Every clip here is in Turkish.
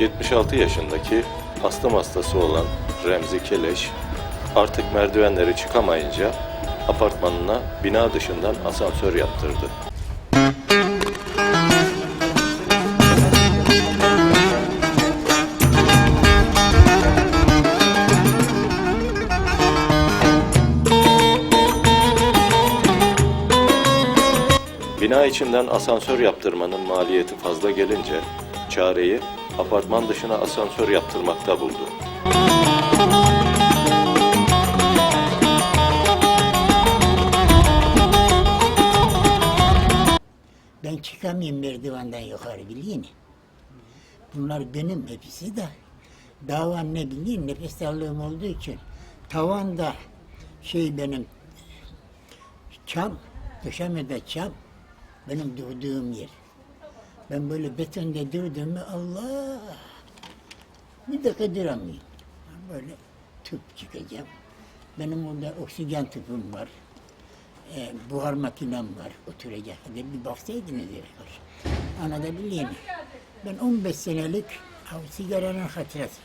66 yaşındaki astım hastası olan Remzi Keleş artık merdivenleri çıkamayınca apartmanına bina dışından asansör yaptırdı. Bina içinden asansör yaptırmanın maliyeti fazla gelince çareyi apartman dışına asansör yaptırmakta buldu. Ben çıkamayayım merdivenden yukarı biliyor? Bunlar benim hepsi de. Davan ne bileyim nefes darlığım olduğu için. Tavanda şey benim çam, döşemede çam benim durduğum yer. Ben böyle betonda durdum mu Allah bir dakika duramıyorum. Böyle tüp çıkacağım. Benim orada oksijen tüpüm var. E, buhar makinem var oturacak. Bir bir baksaydınız. Anlatabiliyor muyum? Ben 15 senelik ha, sigaranın hatırası.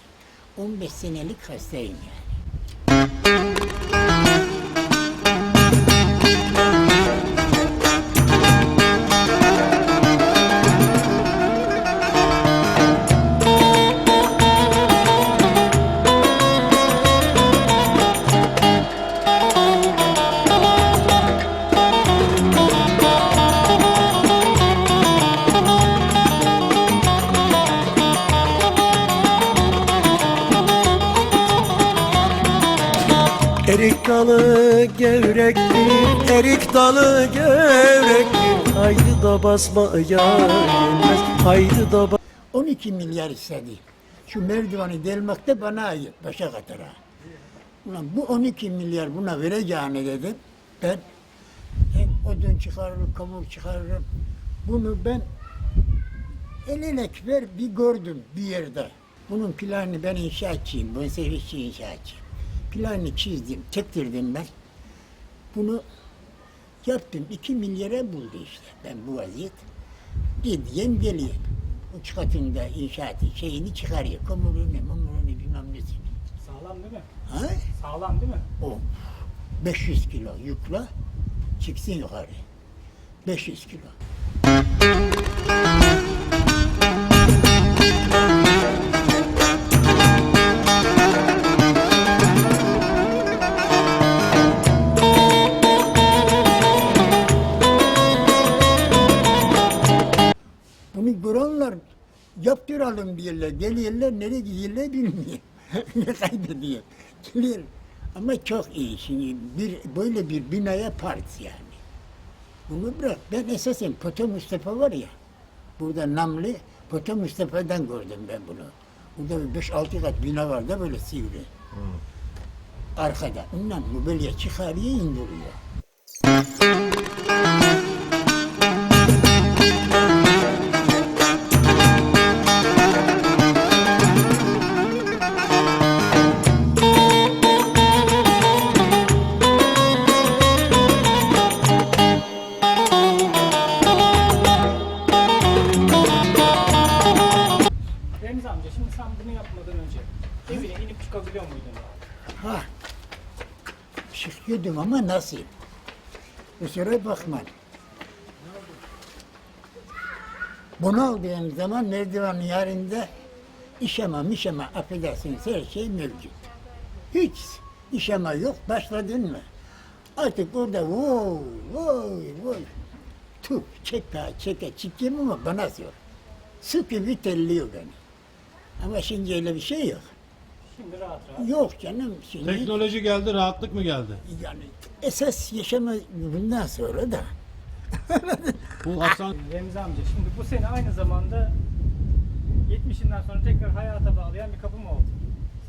15 senelik hastayım yani. Erik dalı gevrektir, erik dalı gevrektir Haydi da basma gelmez, haydi da 12 milyar istedi. Şu merdiveni delmekte bana ait, başa katara. Ulan bu 12 milyar buna vereceğini dedim. Ben hem odun çıkarırım, kamur çıkarırım. Bunu ben el elek ver bir gördüm bir yerde. Bunun planını ben inşaatçıyım, ben servisçi inşaatçıyım. Planını çizdim, çektirdim ben. Bunu yaptım, 2 milyara buldu işte ben bu vaziyet. Gideyim geleyim. Üç katında inşaatı şeyini çıkarıyor. Komurunu, mamurunu bilmem nesini. Sağlam değil mi? Ha? Sağlam değil mi? O 500 kilo yükle çıksın yukarı. 500 kilo. Yaptıralım diyorlar. Geliyorlar nereye gidiyorlar bilmiyor. ne kaybediyor. Geliyor. Ama çok iyi şimdi bir böyle bir binaya part yani. Bunu bırak. Ben esasen Poto Mustafa var ya. Burada Namlı Poto Mustafa'dan gördüm ben bunu. Burada bir 5-6 kat bina var da böyle sivri. Arkada. Ondan mobilya çıkarıyor indiriyor. Sen bunu yapmadan önce evine inip çıkabiliyor muydun? Ha. Çıkıyordum ama nasıl? Kusura bakma. Bunu aldığım zaman merdivenin yarında işeme mişeme affedersiniz her şey mevcut. Hiç işeme yok başladın mı? Artık orada voy voy voy. Tüp çeke çeke çıkayım ama bana sor. Su gibi telliyor beni. Ama şimdi öyle bir şey yok. Şimdi rahat rahat. Yok canım şimdi. Teknoloji geldi, rahatlık mı geldi? Yani esas yaşama bundan sonra da Bu Hasan Remzi amca şimdi bu seni aynı zamanda 70'inden sonra tekrar hayata bağlayan bir kapı mı oldu?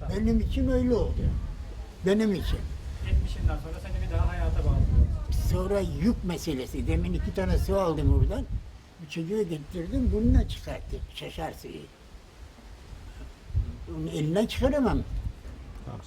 Sana? benim için öyle oldu. Benim için. 70'inden sonra seni bir daha hayata bağladı. Sonra yük meselesi. Demin iki tane su aldım oradan. Bir çocuğu getirdim bununla çıkarttım. Şaşar suyu. Onu elinden çıkaramam. Tamam.